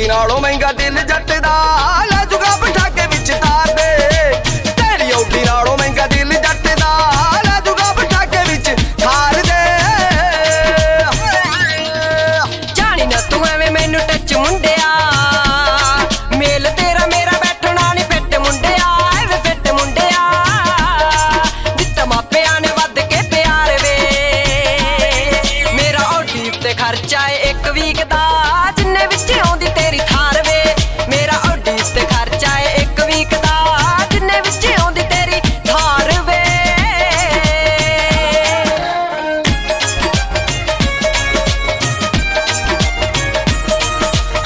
ਤੇਰੀ ਨਾਲੋਂ ਮਹਿੰਗਾ ਦਿਲ ਜੱਟ ਦਾ ਲੈ ਜੁਗਾ ਬਿਠਾ ਕੇ ਵਿੱਚ ਤਾਰ ਦੇ ਤੇਰੀ ਓਡੀ ਨਾਲੋਂ ਮਹਿੰਗਾ ਦਿਲ ਜੱਟ ਦਾ ਲੈ ਜੁਗਾ ਬਿਠਾ ਕੇ ਵਿੱਚ ਥਾਰ ਦੇ। ਜਾਣੀ ਨਾ ਤੂੰ ਐਵੇਂ ਮੈਨੂੰ ਟੱਚ ਮੁੰਡਿਆ। ਮੇਲ ਤੇਰਾ ਮੇਰਾ ਬੈਠਣਾ ਨਹੀਂ ਫਿੱਟ ਮੁੰਡਿਆ। ਐਵੇਂ ਫਿੱਟ ਮੁੰਡਿਆ। ਦਿੱਤਾ ਮਾਪਿਆਂ ਨੇ ਵੱਧ ਕੇ ਪਿਆਰ ਵੇ। ਮੇਰਾ ਓਡੀ ਉੱਤੇ ਖਰਚਾ ਏ ਇੱਕ ਵੀਕ ਦਾ। ਚਾਹੇ ਇੱਕ ਵੀਕ ਦਾ ਜਿੰਨੇ ਵਿੱਚ ਆਉਂਦੀ ਤੇਰੀ ਥਾਰ ਵੇ।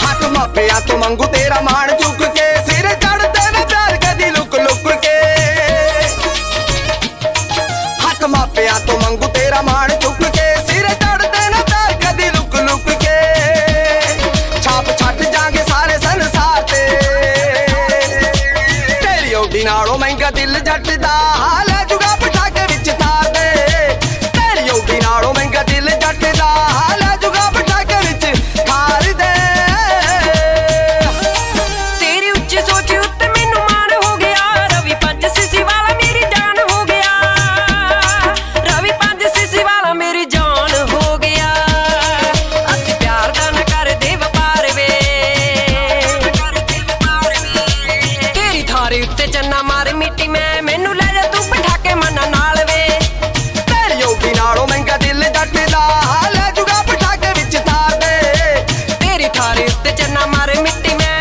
ਹੱਥ ਮਾਪਿਆਂ ਤੋਂ ਮੰਗੂ ਤੇਰਾ ਮਾਣ ਚੁੱਕ ਕੇ, ਸਿਰ ਚੜਦੇ ਨੇ ਪਿਆਰ ਕਦੀ ਲੁਕ ਲੁਕ ਕੇ। ਹੱਥ ਮਾਪਿਆਂ ਤੋਂ ਮੰਗੂ ਤੇਰਾ ਮਾਣ ਚੁੱਕ ਤੇਰੀ ਨਾਲੋਂ ਮਹਿੰਗਾ ਦਿਲ ਜੱਟ ਦਾ ਲੈ ਮਾਰ ਮੈਂ। ਮੈਨੂੰ ਲੈ ਜਾ ਤੂੰ ਬਿਠਾ ਕੇ ਮਨ ਨਾਲ ਵੇ। ਤੇਰੀ ਯੋਗੀ ਨਾਲੋਂ ਮਹਿੰਗਾ ਦਿਲ ਜੱਟ ਦਾ ਲੈ ਜੂਗਾ ਪਠਾਕੇ ਵਿੱਚ ਤਾਰ ਦੇ। ਤੇਰੀ ਥਾਰੇ ਉੱਤੇ ਚੰਨਾ ਮਾਰੇ ਮਿੱਟੀ ਮੈਂ।